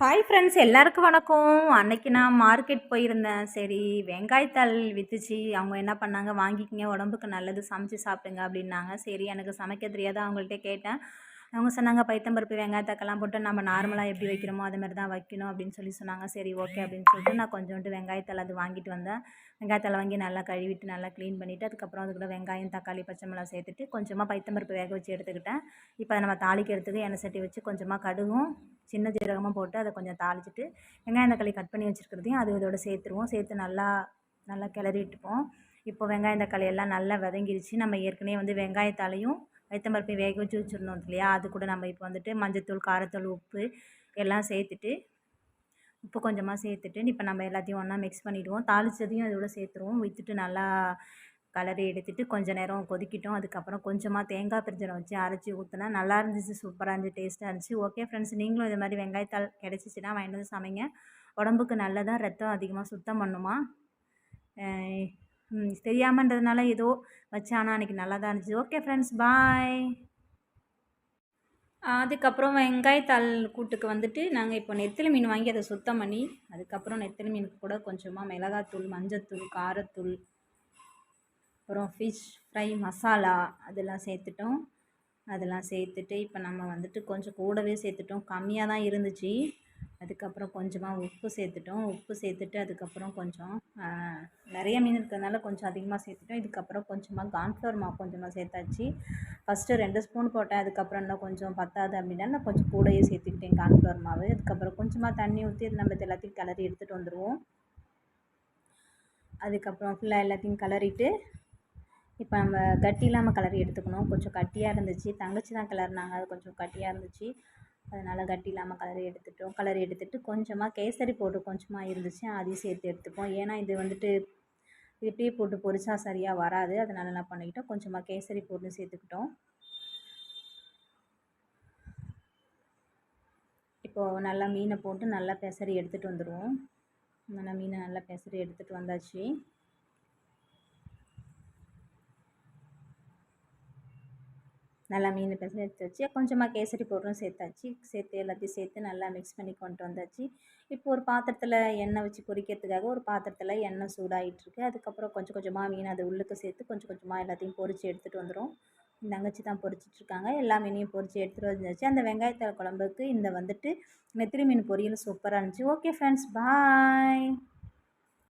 Hi friends எல்லாருக்கும் வணக்கம். அன்னைக்கு நான் மார்க்கெட் போயிருந்தேன். சரி வெங்காயத்தாள் விற்றுச்சு அவங்க என்ன பண்ணாங்க? வாங்கிக்கிங்க உடம்புக்கு நல்லது சமைச்சு சாப்பிடுங்க அப்படின்னாங்க. சரி எனக்கு சமைக்க தெரியாத அவங்கள்ட்ட கேட்டேன். அவங்க சொன்னாங்க பைத்தம்பருப்பு வெங்காயத்தக்கெல்லாம் போட்டு நம்ம நார்மலாக எப்படி வைக்கிறோமோ அது மாதிரி தான் வைக்கணும் அப்படின்னு சொல்லி சொன்னாங்க. சரி ஓகே அப்படின்னு சொல்லிட்டு நான் கொஞ்சோண்டு வெங்காயத்தாள் அது வாங்கிட்டு வந்தேன். வெங்காயத்தாள் வாங்கி நல்லா கழுவிட்டு நல்லா க்ளீன் பண்ணிவிட்டு அதுக்கப்புறம் அதுக்கூட வெங்காயம் தக்காளி பச்சை மிளகா சேர்த்துட்டு கொஞ்சமாக பைத்தம்பருப்பு வேக வச்சு எடுத்துக்கிட்டேன். இப்போ அதை நம்ம தாளிக்கிறதுக்கு எண்ணெய் சட்டி வச்சு கொஞ்சமாக கடுகும் சின்ன ஜீரகமாக போட்டு அதை கொஞ்சம் தாளிச்சிட்டு வெங்காயம் தக்காளி கட் பண்ணி வச்சுருக்கிறதையும் அது இதோட சேர்த்துருவோம். சேர்த்து நல்லா நல்லா கிளறிட்டுப்போம். இப்போ வெங்காயம் தக்காளி எல்லாம் நல்லா வதங்கிருச்சு. நம்ம ஏற்கனவே வந்து வெங்காயத்தாலையும் வைத்தம்பருப்பை வேக வச்சு வச்சுருந்தோம் இல்லையா? அது கூட நம்ம இப்போ வந்துட்டு மஞ்சத்தூள் காரத்தூள் உப்பு எல்லாம் சேர்த்துட்டு உப்பு கொஞ்சமாக சேர்த்துட்டு இப்போ நம்ம எல்லாத்தையும் ஒன்றா மிக்ஸ் பண்ணிவிடுவோம் தாளித்ததையும் அதோட சேர்த்துருவோம். விற்றுட்டு நல்லா கலரி எடுத்துகிட்டு கொஞ்சம் நேரம் கொதிக்கிட்டோம். அதுக்கப்புறம் கொஞ்சமாக தேங்காய் பிரிஞ்சனை வச்சு அரைச்சி ஊற்றினா நல்லா இருந்துச்சு. சூப்பராக இருந்துச்சு. டேஸ்ட்டாக இருந்துச்சு. ஓகே ஃப்ரெண்ட்ஸ் நீங்களும் இது மாதிரி வெங்காயத்தால் கிடச்சிச்சின்னா வாங்கிட்டு வந்து சமைங்க. உடம்புக்கு நல்லதாக ரத்தம் அதிகமாக சுத்தம் பண்ணுமா? தெரியாமன்றதுனால ஏதோ வச்சேன் ஆனால் அன்றைக்கி நல்லா தான் இருந்துச்சு. ஓகே ஃப்ரெண்ட்ஸ் பாய் அதுக்கப்புறம் வெங்காயத்தாள் கூட்டுக்கு வந்துட்டு நாங்கள் இப்போ நெத்திலி மீன் வாங்கி அதை சுத்தம் பண்ணி அதுக்கப்புறம் நெத்திலி மீனுக்கு கூட கொஞ்சமாக மிளகாத்தூள் மஞ்சத்தூள் காரத்தூள் அப்புறம் ஃபிஷ் ஃப்ரை மசாலா அதெல்லாம் சேர்த்துட்டோம். அதெல்லாம் சேர்த்துட்டு இப்போ நம்ம வந்துட்டு கொஞ்சம் கூடவே சேர்த்துட்டோம். கம்மியாக தான் இருந்துச்சு. அதுக்கப்புறம் கொஞ்சமாக உப்பு சேர்த்துட்டோம். உப்பு சேர்த்துட்டு அதுக்கப்புறம் கொஞ்சம் நிறைய மீன் இருக்கிறதுனால கொஞ்சம் அதிகமாக சேர்த்துட்டோம். இதுக்கப்புறம் கொஞ்சமாக கான்ஃப்ளவர் மாவு கொஞ்சமாக சேர்த்தாச்சு. ஃபஸ்ட்டு ரெண்டு ஸ்பூன் போட்டேன். அதுக்கப்புறம் இன்னும் கொஞ்சம் பத்தாது அப்படின்னா நான் கொஞ்சம் கூடையே சேர்த்துக்கிட்டேன் கான்ஃப்ளவர் மாவு. அதுக்கப்புறம் கொஞ்சமாக தண்ணி ஊற்றி அது நம்ம எல்லாத்தையும் கிளறி எடுத்துகிட்டு வந்துடுவோம் அதுக்கப்புறம் ஃபுல்லாக எல்லாத்தையும் கிளறிட்டு இப்போ நம்ம கட்டி இல்லாமல் கிளறி எடுத்துக்கணும். கொஞ்சம் கட்டியாக இருந்துச்சு. தங்கச்சி தான் கிளறினாங்க. அது கொஞ்சம் கட்டியாக இருந்துச்சு. அதனால் கட்டி இல்லாமல் கலரி எடுத்துட்டோம். கலரி எடுத்துட்டு கொஞ்சமாக கேசரி பவுட்ரு கொஞ்சமாக இருந்துச்சு. அதையும் சேர்த்து எடுத்துப்போம். ஏன்னா இது வந்துட்டு இது டீ போட்டு பொரிச்சா சரியாக வராது. அதனால் என்ன பண்ணிக்கிட்டோம்? கொஞ்சமாக கேசரி பவுட்ரு சேர்த்துக்கிட்டோம். இப்போது நல்லா மீனை போட்டு நல்லா பெசரி எடுத்துகிட்டு வந்துடுவோம் நல்லா மீனை நல்லா பெசரி எடுத்துகிட்டு வந்தாச்சு. நல்லா மீன் பெசரி எடுத்து வச்சு கொஞ்சமாக கேசரி பவுடரும் சேர்த்தாச்சு. சேர்த்து எல்லாத்தையும் சேர்த்து நல்லா மிக்ஸ் பண்ணி கொண்டு வந்தாச்சு. இப்போ ஒரு பாத்திரத்தில் எண்ணெய் வச்சு பொரிக்கிறதுக்காக ஒரு பாத்திரத்தில் எண்ணெய் சூடாகிட்டுருக்கு அதுக்கப்புறம் கொஞ்சம் கொஞ்சமாக மீன் அதை உள்ளுக்கு சேர்த்து கொஞ்சம் கொஞ்சமாக எல்லாத்தையும் பொரித்து எடுத்துகிட்டு வந்துடும் தங்கச்சி தான் பொரிச்சிட்ருக்காங்க எல்லா மீனையும் பொரித்து எடுத்துகிட்டு வந்துச்சு அந்த வெங்காயத்தலை குழம்புக்கு இந்த வந்துட்டு நெத்திரி மீன் பொரியல் சூப்பராக இருந்துச்சு. Okay friends bye